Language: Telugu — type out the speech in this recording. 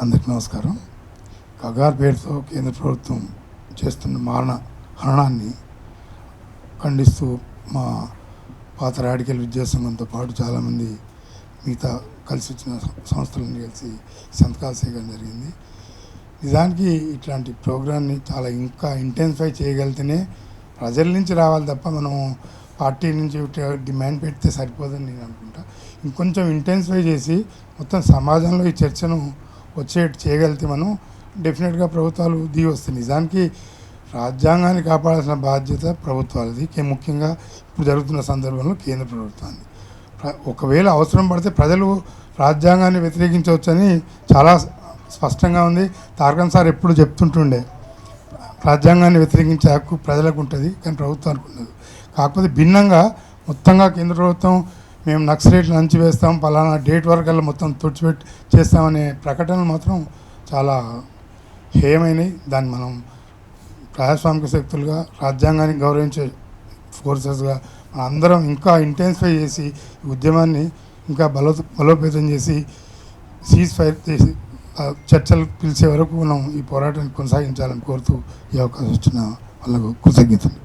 అందరికి నమస్కారం. కగార్ పేరుతో కేంద్ర ప్రభుత్వం చేస్తున్న మారణ హరణాన్ని ఖండిస్తూ మా పాత రాడికల్ విద్యాసంఘంతో పాటు చాలామంది మిగతా కలిసి వచ్చిన సంస్థలను కలిసి సంతకాలు చేయడం జరిగింది. నిజానికి ఇట్లాంటి ప్రోగ్రాన్ని చాలా ఇంకా ఇంటెన్సిఫై చేయగలిగితేనే ప్రజల నుంచి రావాలి తప్ప మనం పార్టీ నుంచి డిమాండ్ పెడితే సరిపోదని నేను అనుకుంటా. ఇంకొంచెం ఇంటెన్సిఫై చేసి మొత్తం సమాజంలో ఈ చర్చను వచ్చేట్టు చేయగలిగితే మనం డెఫినెట్గా ప్రభుత్వాలు దిగి వస్తాయి నిజానికి రాజ్యాంగాన్ని కాపాడాల్సిన బాధ్యత ప్రభుత్వాలది. కే- ముఖ్యంగా ఇప్పుడు జరుగుతున్న సందర్భంలో కేంద్ర ప్రభుత్వాన్ని. ఒకవేళ అవసరం పడితే ప్రజలు రాజ్యాంగాన్ని వ్యతిరేకించవచ్చని చాలా స్పష్టంగా ఉంది. తారకం సార్ ఎప్పుడు చెప్తుంటుండే రాజ్యాంగాన్ని వ్యతిరేకించే హక్కు ప్రజలకు ఉంటుంది కానీ ప్రభుత్వానికి ఉండదు. కాకపోతే భిన్నంగా మొత్తంగా కేంద్ర ప్రభుత్వం మేము నక్సలైట్లు అంచివేస్తాం పలానా డేట్ వరకల్లా మొత్తం తుడిచిపెట్టి చేస్తామనే ప్రకటనలు మాత్రం చాలా హేయమైనవి. దాన్ని మనం ప్రజాస్వామిక శక్తులుగా రాజ్యాంగాన్ని గౌరవించే ఫోర్సెస్గా అందరం ఇంకా ఇంటెన్సిఫై చేసి ఉద్యమాన్ని ఇంకా బలో బలోపేతం చేసి సీజ్ ఫైర్ చేసి చర్చలు పిలిచే వరకు మనం ఈ పోరాటాన్ని కొనసాగించాలని కోరుతూ ఈ అవకాశం ఇచ్చిన వాళ్ళకు కృతజ్ఞతలు.